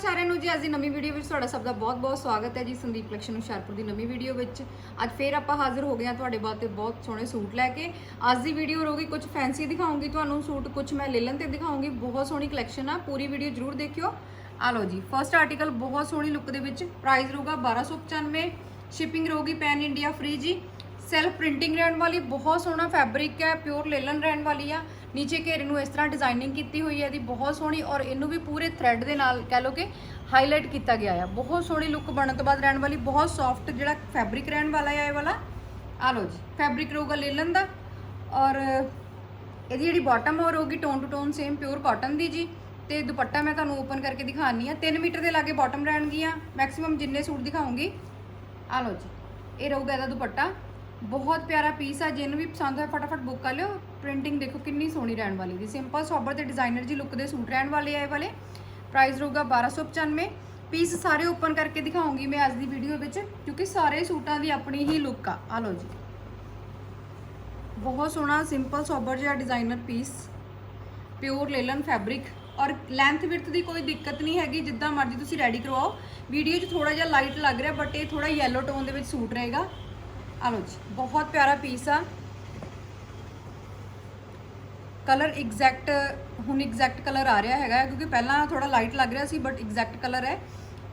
ਸਾਰਿਆਂ ਨੂੰ ਜੀ, ਅੱਜ ਦੀ ਨਵੀਂ ਵੀਡੀਓ ਵਿੱਚ ਤੁਹਾਡਾ ਸਭ ਦਾ ਬਹੁਤ-ਬਹੁਤ ਸਵਾਗਤ ਹੈ ਜੀ, ਸੰਦੀਪ ਕਲੈਕਸ਼ਨ ਹੁਸ਼ਿਆਰਪੁਰ ਦੀ ਨਵੀਂ ਵੀਡੀਓ ਵਿੱਚ। ਅੱਜ ਫੇਰ ਆਪਾਂ ਹਾਜ਼ਰ ਹੋ ਗਏ ਹਾਂ ਤੁਹਾਡੇ ਵਾਸਤੇ ਬਹੁਤ ਸੋਹਣੇ ਸੂਟ ਲੈ ਕੇ। ਅੱਜ ਦੀ ਵੀਡੀਓ ਰਹੂਗੀ ਕੁਝ ਫੈਂਸੀ ਦਿਖਾਉਂਗੀ ਤੁਹਾਨੂੰ ਸੂਟ ਕੁਝ ਮੈਂ ਲੇਲਨ ਤੇ ਦਿਖਾਉਂਗੀ। ਬਹੁਤ ਸੋਹਣੀ ਕਲੈਕਸ਼ਨ ਆ, ਪੂਰੀ ਵੀਡੀਓ ਜਰੂਰ ਦੇਖਿਓ। ਆ ਲਓ ਜੀ ਫਰਸਟ ਆਰਟੀਕਲ ਬਹੁਤ ਸੋਹਣੀ ਲੁੱਕ ਦੇ ਵਿੱਚ ਪ੍ਰਾਈਸ ਰਹੂਗਾ 1295 ਸ਼ਿਪਿੰਗ ਰਹੂਗੀ ਪੈਨ ਇੰਡੀਆ ਫ੍ਰੀ ਜੀ। ਸੈਲਫ ਪ੍ਰਿੰਟਿੰਗ ਰਹਿਣ ਵਾਲੀ, ਬਹੁਤ ਸੋਹਣਾ ਫੈਬਰਿਕ ਹੈ ਪਿਓਰ ਲੇਲਨ ਰਹਿਣ ਵਾਲੀ ਆ। ਨੀਚੇ ਘੇਰੇ ਨੂੰ ਇਸ ਤਰ੍ਹਾਂ ਡਿਜ਼ਾਈਨਿੰਗ ਕੀਤੀ ਹੋਈ ਹੈ, ਇਹਦੀ ਬਹੁਤ ਸੋਹਣੀ ਔਰ ਇਹਨੂੰ ਵੀ ਪੂਰੇ ਥ੍ਰੈਡ ਦੇ ਨਾਲ ਕਹਿ ਲਓ ਕਿ ਹਾਈਲਾਈਟ ਕੀਤਾ ਗਿਆ ਆ। ਬਹੁਤ ਸੋਹਣੀ ਲੁੱਕ ਬਣਨ ਤੋਂ ਬਾਅਦ ਰਹਿਣ ਵਾਲੀ, ਬਹੁਤ ਸੌਫਟ ਜਿਹੜਾ ਫੈਬਰਿਕ ਰਹਿਣ ਵਾਲਾ ਹੈ ਇਹ ਵਾਲਾ। ਆ ਲਓ ਜੀ ਫੈਬਰਿਕ ਰਹੂਗਾ ਲੇਲਨ ਦਾ ਔਰ ਇਹਦੀ ਜਿਹੜੀ ਬਾਟਮ ਹੋਰ ਹੋਊਗੀ tone to tone same pure cotton ਦੀ ਜੀ। ਤੇ ਦੁਪੱਟਾ ਮੈਂ ਤੁਹਾਨੂੰ ਓਪਨ ਕਰਕੇ ਦਿਖਾਣੀ ਆ। 3 ਮੀਟਰ ਦੇ ਲਾਗੇ ਬਾਟਮ ਰਹਿਣਗੀਆਂ। ਮੈਕਸਿਮਮ ਜਿੰਨੇ ਸੂਟ ਦਿਖਾਉਂਗੀ। ਆ ਲਓ ਜੀ, ਇਹ ਰਹੂਗਾ ਇਹਦਾ ਦੁਪੱਟਾ। ਬਹੁਤ ਪਿਆਰਾ ਪੀਸ ਆ, ਜਿਹਨੂੰ ਵੀ ਪਸੰਦ ਹੋਇਆ, ਫਟਾਫਟ ਬੁੱਕ ਕਰ ਲਿਓ। ਪ੍ਰਿੰਟਿੰਗ ਦੇਖੋ ਕਿੰਨੀ ਸੋਹਣੀ ਰਹਿਣ ਵਾਲੀ ਦੀ ਸਿੰਪਲ ਸੋਬਰ ਤੇ ਡਿਜ਼ਾਈਨਰ ਜੀ ਲੁੱਕ ਦੇ ਸੂਟ ਰਹਿਣ ਵਾਲੇ ਆ ਇਹ ਵਾਲੇ। ਪ੍ਰਾਈਸ ਰਹੂਗਾ 1295 ਪੀਸ ਸਾਰੇ ਓਪਨ ਕਰਕੇ ਦਿਖਾਉਂਗੀ ਮੈਂ ਅੱਜ ਦੀ ਵੀਡੀਓ ਵਿੱਚ, ਕਿਉਂਕਿ ਸਾਰੇ ਸੂਟਾਂ ਦੀ ਆਪਣੀ ਹੀ ਲੁੱਕ ਆ। ਆ ਲਓ ਜੀ। ਬਹੁਤ ਸੋਹਣਾ ਸਿੰਪਲ ਸੋਬਰ ਜਿਹਾ designer piece pure linen fabric ਔਰ ਲੈਂਥ ਵਿਰਥ ਦੀ ਕੋਈ ਦਿੱਕਤ ਨਹੀਂ ਹੈਗੀ, ਜਿੱਦਾਂ ਮਰਜ਼ੀ ਤੁਸੀਂ ਰੈਡੀ ਕਰਵਾਓ। ਵੀਡੀਓ 'ਚ ਥੋੜਾ ਜਿਹਾ ਲਾਈਟ ਲੱਗ ਰਿਹਾ ਬਟ ਇਹ ਥੋੜਾ ਯੈਲੋ ਟੋਨ ਦੇ ਵਿੱਚ ਸੂਟ ਰਹੇਗਾ। ਆ ਲਓ ਜੀ, ਬਹੁਤ ਪਿਆਰਾ ਪੀਸ ਆ। ਕਲਰ ਐਗਜ਼ੈਕਟ ਹੁਣ ਐਗਜ਼ੈਕਟ ਕਲਰ ਆ ਰਿਹਾ ਹੈਗਾ, ਕਿਉਂਕਿ ਪਹਿਲਾਂ ਥੋੜਾ ਲਾਈਟ ਲੱਗ ਰਿਹਾ ਸੀ ਬਟ ਐਗਜ਼ੈਕਟ ਕਲਰ ਹੈ।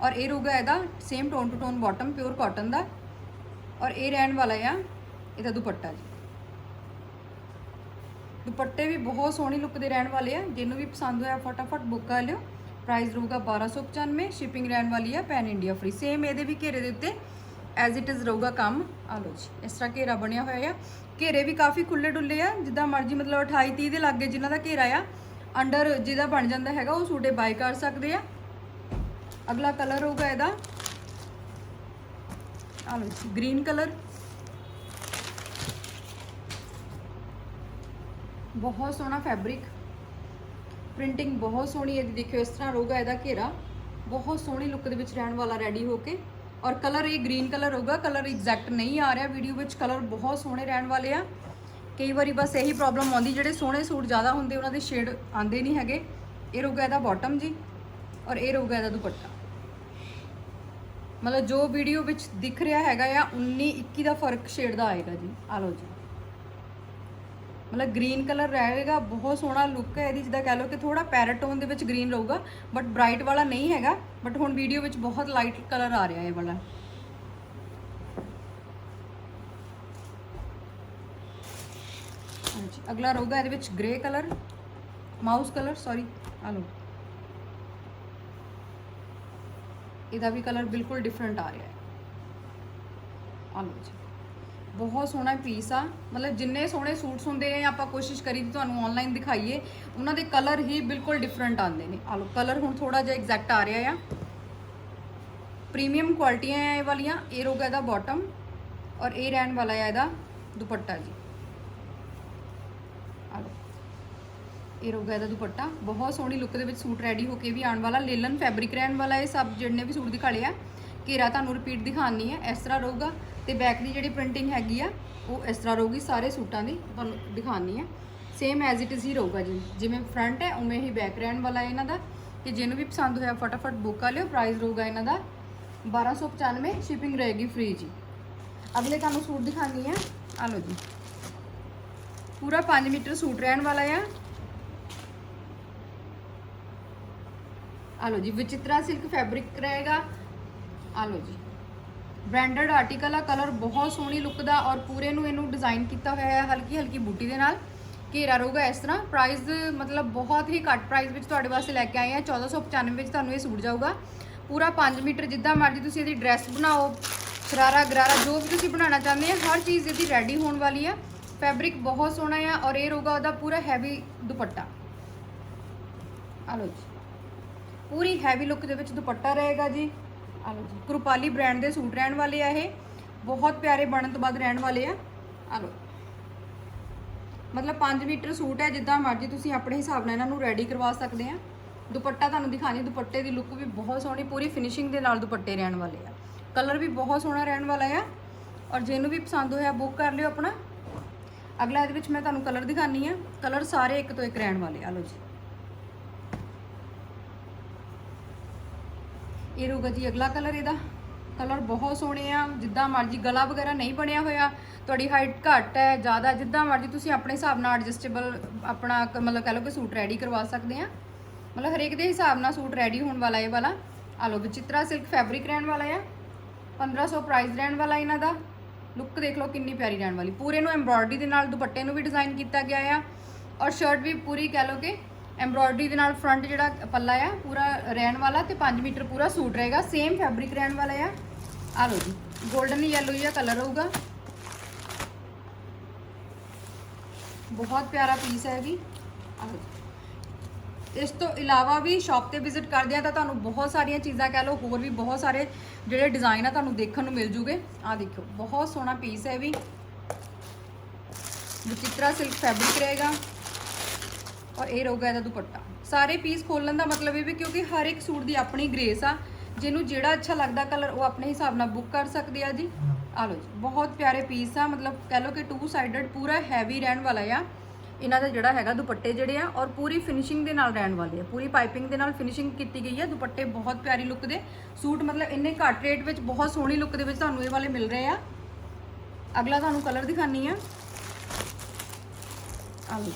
ਔਰ ਇਹ ਰਹੂਗਾ ਇਹਦਾ same tone to tone bottom pure cotton ਦਾ। ਔਰ ਇਹ ਰਹਿਣ ਵਾਲਾ ਆ, ਇਹਦਾ ਦੁਪੱਟਾ ਜੀ। ਦੁਪੱਟੇ ਵੀ ਬਹੁਤ ਸੋਹਣੀ ਲੁੱਕ ਦੇ ਰਹਿਣ ਵਾਲੇ ਆ, ਜਿਹਨੂੰ ਵੀ ਪਸੰਦ ਹੋਇਆ ਫਟਾਫਟ ਬੁੱਕ ਕਰ ਲਿਓ। ਪ੍ਰਾਈਸ ਰਹੂਗਾ 1295 ਸ਼ਿਪਿੰਗ ਰਹਿਣ ਵਾਲੀ ਆ ਪੈਨ ਇੰਡੀਆ ਫ੍ਰੀ ਸੇਮ ਇਹਦੇ ਵੀ ਘੇਰੇ ਦੇ ਉੱਤੇ। ਐਜ਼ ਇਟ ਇਜ਼ ਰਹੂਗਾ ਕੰਮ। ਆ ਲਓ ਜੀ, ਇਸ ਤਰ੍ਹਾਂ ਘੇਰਾ ਬਣਿਆ ਹੋਇਆ ਆ। ਘੇਰੇ ਵੀ ਕਾਫੀ ਖੁੱਲੇ ਡੁੱਲੇ ਆ, ਜਿੱਦਾਂ ਮਰਜ਼ੀ ਮਤਲਬ 28 30 ਦੇ ਲਾਗੇ ਜਿਨ੍ਹਾਂ ਦਾ ਘੇਰਾ ਆ ਅੰਡਰ ਜਿਹਦਾ ਬਣ ਜਾਂਦਾ ਹੈਗਾ, ਉਹ ਸੂਟੇ ਬਾਈ ਕਰ ਸਕਦੇ ਆ। ਅਗਲਾ ਕਲਰ ਹੋਊਗਾ ਇਹਦਾ। ਆ ਲਓ ਜੀ ਗ੍ਰੀਨ ਕਲਰ ਬਹੁਤ ਸੋਹਣਾ ਫੈਬਰਿਕ ਪ੍ਰਿੰਟਿੰਗ ਬਹੁਤ ਸੋਹਣੀ ਇਹਦੀ ਦੇਖਿਓ, ਇਸ ਤਰ੍ਹਾਂ ਰਹੂਗਾ ਇਹਦਾ ਘੇਰਾ। ਬਹੁਤ ਸੋਹਣੀ ਲੁੱਕ ਦੇ ਵਿੱਚ ਰਹਿਣ ਵਾਲਾ ਰੈਡੀ ਹੋ ਕੇ। ਔਰ ਕਲਰ ਇਹ ਗ੍ਰੀਨ ਕਲਰ ਹੋਊਗਾ, ਕਲਰ ਐਗਜ਼ੈਕਟ ਨਹੀਂ ਆ ਰਿਹਾ ਵੀਡੀਓ ਵਿੱਚ, ਕਲਰ ਬਹੁਤ ਸੋਹਣੇ ਰਹਿਣ ਵਾਲੇ ਆ। ਕਈ ਵਾਰੀ ਬਸ ਇਹੀ ਪ੍ਰੋਬਲਮ ਆਉਂਦੀ, ਜਿਹੜੇ ਸੋਹਣੇ ਸੂਟ ਜ਼ਿਆਦਾ ਹੁੰਦੇ, ਉਹਨਾਂ ਦੇ ਸ਼ੇਡ ਆਉਂਦੇ ਨਹੀਂ ਹੈਗੇ। ਇਹ ਰਹੂਗਾ ਇਹਦਾ ਬਾਟਮ ਜੀ, ਔਰ ਇਹ ਰਹੂਗਾ ਇਹਦਾ ਦੁਪੱਟਾ। ਮਤਲਬ ਜੋ ਵੀਡੀਓ ਵਿੱਚ ਦਿਖ ਰਿਹਾ ਹੈਗਾ ਆ 19 21 ਦਾ ਫ਼ਰਕ ਸ਼ੇਡ ਦਾ ਆਏਗਾ ਜੀ। ਆ ਲਓ ਜੀ। ਮਤਲਬ ਗ੍ਰੀਨ ਕਲਰ ਰਹੇਗਾ, ਬਹੁਤ ਸੋਹਣਾ ਲੁੱਕ ਹੈ ਇਹਦੀ, ਜਿੱਦਾਂ ਕਹਿ ਲਓ ਕਿ ਥੋੜਾ ਪੈਰਟ ਟੋਨ ਦੇ ਵਿੱਚ ਗ੍ਰੀਨ ਰਹੂਗਾ ਬਟ ਬ੍ਰਾਈਟ ਵਾਲਾ ਨਹੀਂ ਹੈਗਾ ਬਟ ਹੁਣ ਵੀਡੀਓ ਵਿੱਚ ਬਹੁਤ ਲਾਈਟ ਕਲਰ ਆ ਰਿਹਾ ਇਹ ਵਾਲਾ। ਹਾਂਜੀ, ਅਗਲਾ ਰਹੂਗਾ ਇਹਦੇ ਵਿੱਚ grey colour mouse colour sorry ਆ ਲਓ। ਇਹਦਾ ਵੀ ਕਲਰ ਬਿਲਕੁਲ ਡਿਫਰੈਂਟ ਆ ਰਿਹਾ ਹੈ। ਆ ਲਓ ਜੀ। ਬਹੁਤ ਸੋਹਣਾ ਪੀਸ ਆ। ਮਤਲਬ ਜਿੰਨੇ ਸੋਹਣੇ ਸੂਟਸ ਹੁੰਦੇ ਆ, ਆਪਾਂ ਕੋਸ਼ਿਸ਼ ਕਰੀ ਦੀ ਤੁਹਾਨੂੰ ਆਨਲਾਈਨ ਦਿਖਾਈਏ, ਉਹਨਾਂ ਦੇ ਕਲਰ ਹੀ ਬਿਲਕੁਲ ਡਿਫਰੈਂਟ ਆਉਂਦੇ ਨੇ। ਆ ਲਓ ਕਲਰ ਹੁਣ ਥੋੜਾ ਜਿਹਾ ਐਗਜ਼ੈਕਟ ਆ ਰਿਹਾ ਆ। ਪ੍ਰੀਮੀਅਮ ਕੁਆਲਿਟੀਆਂ ਆ ਇਹ ਵਾਲੀਆਂ, ਇਹ ਰੋਗਾ ਇਹਦਾ ਬਾਟਮ ਔਰ ਇਹ ਰਹਿਣ ਵਾਲਾ ਆ ਇਹਦਾ ਦੁਪੱਟਾ ਜੀ। ਆ ਲਓ, ਇਹ ਰੋਗਾ ਇਹਦਾ ਦੁਪੱਟਾ। ਬਹੁਤ ਸੋਹਣੀ ਲੁੱਕ ਦੇ ਵਿੱਚ ਸੂਟ ਰੈਡੀ ਹੋ ਕੇ ਵੀ ਆਉਣ ਵਾਲਾ। ਲੇਲਨ ਫੈਬਰਿਕ ਰਹਿਣ ਵਾਲਾ ਇਹ ਸਭ ਜਿਹੜੇ ਵੀ ਸੂਟ ਦਿਖਾ ਲਿਆ ਘੇਰਾ ਤੁਹਾਨੂੰ ਰਿਪੀਟ ਦਿਖਾਣੀ ਹੈ ਇਸ ਤਰ੍ਹਾਂ ਰਹੂਗਾ ਤੇ ਬੈਕ ਦੀ ਜਿਹੜੀ ਪ੍ਰਿੰਟਿੰਗ ਹੈਗੀ ਆ, ਉਹ ਇਸ ਤਰ੍ਹਾਂ ਰਹੂਗੀ, ਸਾਰੇ ਸੂਟਾਂ ਦੀ ਤੁਹਾਨੂੰ ਦਿਖਾਣੀ ਹੈ ਸੇਮ ਐਜ਼ ਇਟ ਇਜ਼ ਹੀ ਰਹੂਗਾ ਜੀ। ਜਿਵੇਂ ਫਰੰਟ ਹੈ, ਉਵੇਂ ਹੀ ਬੈਕ ਰਹਿਣ ਵਾਲਾ ਹੈ ਇਹਨਾਂ ਦਾ। ਕਿ ਜਿਹਨੂੰ ਵੀ ਪਸੰਦ ਹੋਇਆ, ਫਟਾਫਟ ਬੁੱਕ ਕਰ ਲਿਓ ਪ੍ਰਾਈਸ ਰਹੂਗਾ ਇਹਨਾਂ ਦਾ 1295 ਸ਼ਿਪਿੰਗ ਰਹੇਗੀ ਫ੍ਰੀ ਜੀ। ਅਗਲੇ ਤੁਹਾਨੂੰ ਸੂਟ ਦਿਖਾਣੀ ਹੈ ਆ ਲਓ ਜੀ। ਪੂਰਾ 5 ਮੀਟਰ ਸੂਟ ਰਹਿਣ ਵਾਲਾ ਆ। ਆ ਲਓ ਜੀ, ਵਿਚਿਤਰਾ ਸਿਲਕ ਫੈਬਰਿਕ ਰਹੇਗਾ। ਆ ਲਓ ਜੀ। ਬ੍ਰਾਂਡਡ ਆਰਟੀਕਲ ਆ ਕਲਰ ਬਹੁਤ ਸੋਹਣੀ ਲੁੱਕ ਦਾ ਔਰ ਪੂਰੇ ਨੂੰ ਇਹਨੂੰ ਡਿਜ਼ਾਈਨ ਕੀਤਾ ਹੋਇਆ ਹੈ ਹਲਕੀ ਹਲਕੀ ਬੂਟੀ ਦੇ ਨਾਲ। ਘੇਰਾ ਰਹੂਗਾ ਇਸ ਤਰ੍ਹਾਂ। ਪ੍ਰਾਈਸ ਮਤਲਬ ਬਹੁਤ ਹੀ ਘੱਟ ਪ੍ਰਾਈਸ ਵਿੱਚ ਤੁਹਾਡੇ ਵਾਸਤੇ ਲੈ ਕੇ ਆਏ ਆ 1495 ਵਿੱਚ ਤੁਹਾਨੂੰ ਇਹ ਸੂਟ ਜਾਊਗਾ। ਪੂਰਾ 5 ਮੀਟਰ ਜਿੱਦਾਂ ਮਰਜ਼ੀ ਤੁਸੀਂ ਇਹਦੀ ਡਰੈਸ ਬਣਾਓ, ਸ਼ਰਾਰਾ ਗਰਾਰਾ, ਜੋ ਵੀ ਤੁਸੀਂ ਬਣਾਉਣਾ ਚਾਹੁੰਦੇ ਆ, ਹਰ ਚੀਜ਼ ਇਹਦੀ ਰੈਡੀ ਹੋਣ ਵਾਲੀ ਆ। ਫੈਬਰਿਕ ਬਹੁਤ ਸੋਹਣਾ ਆ ਔਰ ਇਹ ਰਹੂਗਾ ਉਹਦਾ ਪੂਰਾ ਹੈਵੀ ਦੁਪੱਟਾ। ਆ ਲਓ ਜੀ। ਪੂਰੀ ਹੈਵੀ ਲੁੱਕ ਦੇ ਵਿੱਚ ਦੁਪੱਟਾ ਰਹੇਗਾ ਜੀ। ਆ ਲਓ ਜੀ। ਕਰੂਪਾਲੀ ਬ੍ਰਾਂਡ ਦੇ ਸੂਟ ਰਹਿਣ ਵਾਲੇ ਆ ਇਹ। ਬਹੁਤ ਪਿਆਰੇ ਬਣਨ ਤੋਂ ਬਾਅਦ ਰਹਿਣ ਵਾਲੇ ਆ। ਆ ਲਓ ਮਤਲਬ 5 ਮੀਟਰ ਸੂਟ ਹੈ, ਜਿੱਦਾਂ ਮਰਜ਼ੀ ਤੁਸੀਂ ਆਪਣੇ ਹਿਸਾਬ ਨਾਲ ਇਹਨਾਂ ਨੂੰ ਰੈਡੀ ਕਰਵਾ ਸਕਦੇ ਆ। ਦੁਪੱਟਾ ਤੁਹਾਨੂੰ ਦਿਖਾਣੀ, ਦੁਪੱਟੇ ਦੀ ਲੁੱਕ ਵੀ ਬਹੁਤ ਸੋਹਣੀ, ਪੂਰੀ ਫਿਨਿਸ਼ਿੰਗ ਦੇ ਨਾਲ ਦੁਪੱਟੇ ਰਹਿਣ ਵਾਲੇ ਆ। ਕਲਰ ਵੀ ਬਹੁਤ ਸੋਹਣਾ ਰਹਿਣ ਵਾਲਾ ਆ। ਔਰ ਜਿਹਨੂੰ ਵੀ ਪਸੰਦ ਹੋਇਆ ਬੁੱਕ ਕਰ ਲਿਓ ਆਪਣਾ। ਅਗਲਾ ਇਹਦੇ ਵਿੱਚ ਮੈਂ ਤੁਹਾਨੂੰ ਕਲਰ ਦਿਖਾਣੀ ਆ। ਕਲਰ ਸਾਰੇ ਇੱਕ ਤੋਂ ਇੱਕ ਰਹਿਣ ਵਾਲੇ ਆ। ਲਓ ਜੀ। ਇਹ ਰਹੂਗਾ ਜੀ, ਅਗਲਾ ਕਲਰ ਇਹਦਾ। ਕਲਰ ਬਹੁਤ ਸੋਹਣੇ ਆ, ਜਿੱਦਾਂ ਮਰਜ਼ੀ ਗਲਾ ਵਗੈਰਾ ਨਹੀਂ ਬਣਿਆ ਹੋਇਆ। ਤੁਹਾਡੀ ਹਾਈਟ ਘੱਟ ਹੈ, ਜ਼ਿਆਦਾ, ਜਿੱਦਾਂ ਮਰਜ਼ੀ ਤੁਸੀਂ ਆਪਣੇ ਹਿਸਾਬ ਨਾਲ ਐਡਜਸਟੇਬਲ ਆਪਣਾ ਕ- ਮਤਲਬ ਕਹ ਲਓ ਕਿ ਸੂਟ ਰੈਡੀ ਕਰਵਾ ਸਕਦੇ ਆ। ਮਤਲਬ ਹਰੇਕ ਦੇ ਹਿਸਾਬ ਨਾਲ ਸੂਟ ਰੈਡੀ ਹੋਣ ਵਾਲਾ ਇਹ ਵਾਲਾ। ਆ ਲਓ, ਵਿਚਿਤਰਾ ਸਿਲਕ ਫੈਬਰਿਕ ਰਹਿਣ ਵਾਲਾ ਆ। 1500 ਪ੍ਰਾਈਸ ਰਹਿਣ ਵਾਲਾ ਇਹਨਾਂ ਦਾ। ਲੁੱਕ ਦੇਖ ਲਓ, ਕਿੰਨੀ ਪਿਆਰੀ ਰਹਿਣ ਵਾਲੀ। ਪੂਰੇ ਨੂੰ ਐਮਬ੍ਰੋਇਡਰੀ ਦੇ ਨਾਲ ਦੁਪੱਟੇ ਨੂੰ ਵੀ ਡਿਜ਼ਾਈਨ ਕੀਤਾ ਗਿਆ ਆ। ਔਰ ਸ਼ਰਟ ਵੀ ਪੂਰੀ ਕਹਿ ਲਓ ਕਿ ਐਮਬ੍ਰੋਇਡਰੀ ਦੇ ਨਾਲ ਫਰੰਟ ਜਿਹੜਾ ਪੱਲਾ ਆ, ਪੂਰਾ ਰਹਿਣ ਵਾਲਾ ਤੇ 5 ਮੀਟਰ ਪੂਰਾ ਸੂਟ ਰਹੇਗਾ ਸੇਮ ਫੈਬਰਿਕ ਰਹਿਣ ਵਾਲਾ ਆ। ਆ ਲਓ ਜੀ 골ਡਨ ਯੈਲੋ ਜਿਹਾ ਕਲਰ ਹੋਊਗਾ ਬਹੁਤ ਪਿਆਰਾ ਪੀਸ ਹੈ ਇਹ ਵੀ। ਜੀ। ਇਸ ਤੋਂ ਇਲਾਵਾ ਵੀ ਸ਼ਾਪ ਤੇ ਵਿਜ਼ਿਟ ਕਰਦੇ ਆ ਤਾਂ ਤੁਹਾਨੂੰ ਬਹੁਤ ਸਾਰੀਆਂ ਚੀਜ਼ਾਂ ਕਹਿ ਲਓ, ਹੋਰ ਵੀ ਬਹੁਤ ਸਾਰੇ ਜਿਹੜੇ ਡਿਜ਼ਾਈਨ ਆ ਤੁਹਾਨੂੰ ਦੇਖਣ ਨੂੰ ਮਿਲ ਜੂਗੇ। ਆ ਦੇਖਿਓ, ਬਹੁਤ ਸੋਹਣਾ ਪੀਸ ਹੈ ਇਹ ਵੀ। ਵਿਚਿਤਰਾ ਸਿਲਕ ਫੈਬਰਿਕ ਰਹੇਗਾ। ਔਰ ਇਹ ਰਹੂਗਾ ਇਹਦਾ ਦੁਪੱਟਾ। ਸਾਰੇ ਪੀਸ ਖੋਲਣ ਦਾ ਮਤਲਬ ਇਹ ਵੀ ਕਿਉਂਕਿ ਹਰ ਇੱਕ ਸੂਟ ਦੀ ਆਪਣੀ ਗ੍ਰੇਸ ਆ। ਜਿਹਨੂੰ ਜਿਹੜਾ ਅੱਛਾ ਲੱਗਦਾ ਕਲਰ ਉਹ ਆਪਣੇ ਹਿਸਾਬ ਨਾਲ ਬੁੱਕ ਕਰ ਸਕਦੇ ਆ ਜੀ। ਆ ਲਓ ਜੀ ਬਹੁਤ ਪਿਆਰੇ ਪੀਸ ਆ। ਮਤਲਬ ਕਹਿ ਲਓ ਕਿ ਟੂ ਸਾਈਡਡ ਪੂਰਾ ਹੈਵੀ ਰਹਿਣ ਵਾਲਾ ਆ। ਇਹਨਾਂ ਦਾ ਜਿਹੜਾ ਹੈਗਾ ਦੁਪੱਟੇ ਜਿਹੜੇ ਆ ਔਰ ਪੂਰੀ ਫਿਨਿਸ਼ਿੰਗ ਦੇ ਨਾਲ ਰਹਿਣ ਵਾਲੇ ਆ। ਪੂਰੀ ਪਾਈਪਿੰਗ ਦੇ ਨਾਲ ਫਿਨਿਸ਼ਿੰਗ ਕੀਤੀ ਗਈ ਹੈ ਦੁਪੱਟੇ ਬਹੁਤ ਪਿਆਰੀ ਲੁੱਕ ਦੇ। ਸੂਟ ਮਤਲਬ ਇੰਨੇ ਘੱਟ ਰੇਟ ਵਿੱਚ ਬਹੁਤ ਸੋਹਣੀ ਲੁੱਕ ਦੇ ਵਿੱਚ ਤੁਹਾਨੂੰ ਇਹ ਵਾਲੇ ਮਿਲ ਰਹੇ ਆ। ਅਗਲਾ ਤੁਹਾਨੂੰ ਕਲਰ ਦਿਖਾਨੀ ਆ। ਆ ਜੀ।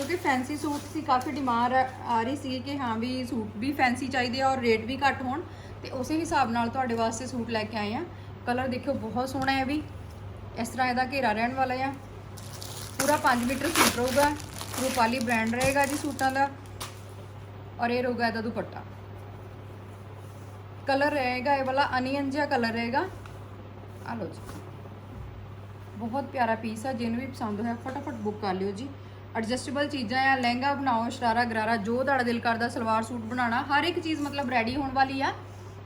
ਕਿਉਂਕਿ ਫੈਂਸੀ ਸੂਟ ਸੀ ਕਾਫੀ ਡਿਮਾਂਡ ਆ ਰਹੀ ਸੀ ਕਿ ਹਾਂ ਵੀ ਸੂਟ ਵੀ ਫੈਂਸੀ ਚਾਹੀਦੇ ਆ ਔਰ ਰੇਟ ਵੀ ਘੱਟ ਹੋਣ। ਤੇ ਉਸੇ ਹਿਸਾਬ ਨਾਲ ਤੁਹਾਡੇ ਵਾਸਤੇ ਸੂਟ ਲੈ ਕੇ ਆਏ ਆ। ਕਲਰ ਦੇਖਿਓ, ਬਹੁਤ ਸੋਹਣਾ ਹੈ ਵੀ। ਇਸ ਤਰ੍ਹਾਂ ਇਹਦਾ ਘੇਰਾ ਰਹਿਣ ਵਾਲਾ ਆ। ਪੂਰਾ 5 ਮੀਟਰ ਸੂਟ ਰਹੂਗਾ। ਰੂਪਾਲੀ ਬ੍ਰਾਂਡ ਰਹੇਗਾ ਜੀ ਸੂਟਾਂ ਦਾ ਔਰ ਇਹ ਰਹੂਗਾ ਇਹਦਾ ਦੁਪੱਟਾ। ਕਲਰ ਰਹੇਗਾ ਇਹ ਵਾਲਾ ਅਨੀਅਨ ਜਿਹਾ ਕਲਰ ਰਹੇਗਾ। ਆ ਲਓ ਜੀ। ਬਹੁਤ ਪਿਆਰਾ ਪੀਸ ਆ, ਜਿਹਨੂੰ ਵੀ ਪਸੰਦ ਹੋਇਆ, ਫਟਾਫਟ ਬੁੱਕ ਕਰ ਲਿਓ ਜੀ। ਐਡਜਸਟੇਬਲ ਚੀਜ਼ਾਂ ਆ, ਲਹਿੰਗਾ ਬਣਾਓ, ਸ਼ਰਾਰਾ ਗਰਾਰਾ, ਜੋ ਤੁਹਾਡਾ ਦਿਲ ਕਰਦਾ, ਸਲਵਾਰ ਸੂਟ ਬਣਾਉਣਾ, ਹਰ ਇੱਕ ਚੀਜ਼ ਮਤਲਬ ਰੈਡੀ ਹੋਣ ਵਾਲੀ ਆ।